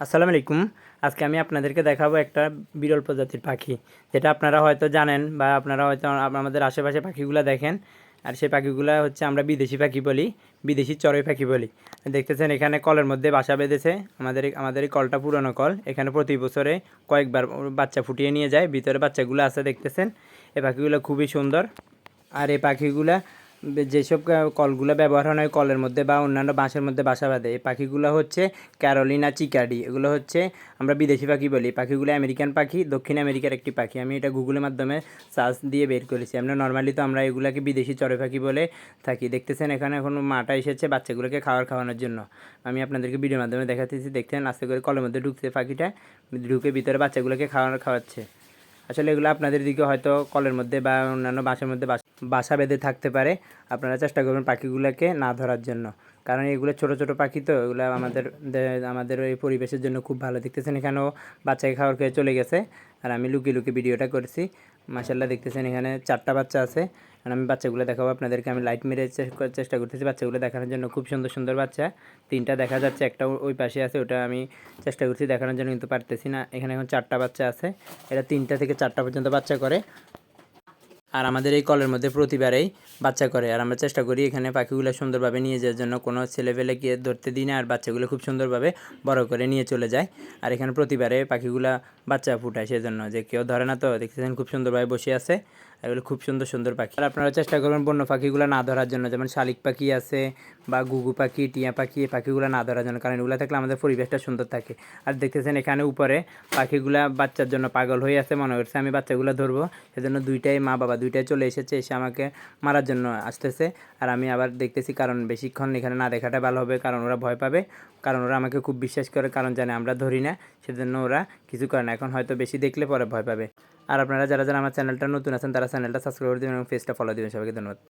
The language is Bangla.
আসসালামু আলাইকুম। আজকে আমি আপনাদেরকে দেখাবো একটা বিরল প্রজাতির পাখি, যেটা আপনারা হয়তো জানেন বা আপনারা হয়তো আম- আমাদের আশেপাশে পাখিগুলো দেখেন। আর সেই পাখিগুলো হচ্ছে আমরা বিদেশি পাখি বলি, বিদেশি চড়ুই পাখি বলি। দেখতেছেন এখানে কলের মধ্যে বাসা বেঁধেছে, আমাদের আমাদের এই কলটা পুরনো কল। এখানে প্রতি বছরে কয়েকবার বাচ্চা ফুটিয়ে নিয়ে যায়, ভিতরে বাচ্চাগুলো আছে দেখতেছেন। এই পাখিগুলো খুবই সুন্দর। আর এই পাখিগুলা যেসব কলগুলো ব্যবহার হয় কলের মধ্যে বা অন্যান্য বাঁশের মধ্যে বাসা বাঁধে, এই পাখিগুলো হচ্ছে ক্যারোলিনা চিকাডি। এগুলো হচ্ছে আমরা বিদেশি পাখি বলি। পাখিগুলো আমেরিকান পাখি, দক্ষিণ আমেরিকার একটি পাখি। আমি এটা গুগলের মাধ্যমে সার্চ দিয়ে বের করেছি। আমরা নর্মালি তো আমরা এগুলাকে বিদেশি চড়ে পাখি বলে থাকি। দেখতেছেন এখানে এখন মাটা এসেছে বাচ্চাগুলোকে খাবার খাওয়ানোর জন্য। আমি আপনাদেরকে ভিডিওর মাধ্যমে দেখাতেছি। দেখতেন আস্তে করে কলের মধ্যে ঢুকছে পাখিটা, ঢুকে ভিতরে বাচ্চাগুলোকে খাওয়ানো, খাওয়াচ্ছে। আসলে এগুলো আপনাদের দিকে হয়তো কলের মধ্যে বা অন্যান্য বাসার মধ্যে বাস- বাসা বেঁধে থাকতে পারে, আপনারা চেষ্টা করবেন পাখিগুলোকে না ধরার জন্য। কারণ এগুলো ছোট ছোট পাখি তো, এগুলো আমাদের আমাদের এই পরিবেশের জন্য খুব ভালো। দেখতেছেন এখানেও বাচ্চাকে খাওয়ার খেয়ে চলে গেছে। আর আমি লুকিয়ে লুকিয়ে ভিডিওটা করছি। মাসাল্লাহ দেখতেছেন এখানে চারটা বাচ্চা আছে। আর আমি বাচ্চাগুলো দেখাবো আপনাদেরকে। আমি লাইট মেরে চেষ্টা করতেছি বাচ্চাগুলো দেখানোর জন্য। খুব সুন্দর সুন্দর বাচ্চা। তিনটা দেখা যাচ্ছে, একটা ওই পাশে আছে, ওটা আমি চেষ্টা করছি দেখানোর জন্য, কিন্তু পারতেছি না। এখানে এখন চারটা বাচ্চা আছে। এটা তিনটা থেকে চারটা পর্যন্ত বাচ্চা করে। আর আমাদের এই কলের মধ্যে প্রতিবারেই বাচ্চা করে। আর আমরা চেষ্টা করি এখানে পাখিগুলো সুন্দরভাবে নিয়ে যাওয়ার জন্য। কোনো ছেলেপেলে গিয়ে ধরতে দিই না, আর বাচ্চাগুলো খুব সুন্দরভাবে বড় করে নিয়ে চলে যায়। আর এখানে প্রতিবারে পাখিগুলো বাচ্চা ফুটায় সেজন্য যে কেউ ধরে না তো, দেখতেছেন খুব সুন্দরভাবে বসে আছে। এগুলো খুব সুন্দর সুন্দর পাখি। আর আপনারা চেষ্টা করবেন বন্য পাখিগুলো না ধরার জন্য, যেমন শালিক পাখি আছে বা গুগু পাখি, টিয়া পাখি, এই পাখিগুলো না ধরার জন্য, কারণ এগুলো থাকলে আমাদের পরিবেশটা সুন্দর থাকে। আর দেখতেছেন এখানে উপরে পাখিগুলা বাচ্চার জন্য পাগল হয়ে আছে, মনে করছে আমি বাচ্চাগুলো ধরবো। সেজন্য দুইটাই মা বাবা, দুইটাই চলে এসেছে, এসে আমাকে মারার জন্য আসতেছে। আর আমি আবার দেখতেছি কারণ বেশিক্ষণ এখানে না দেখাটা ভালো হবে, কারণ ওরা ভয় পাবে, কারণ ওরা আমাকে খুব বিশ্বাস করে, কারণ জানে আমরা ধরি না, সেজন্য ওরা কিছু করে না। এখন হয়তো বেশি দেখলে পরে ভয় পাবে। আর আপনারা যারা যারা আমার চ্যানেলটা নতুন আছেন, তারা চ্যানেলটা সাবস্ক্রাইব করে দেবেন এবং পেজটা ফলো দেবেন। সবাইকে ধন্যবাদ।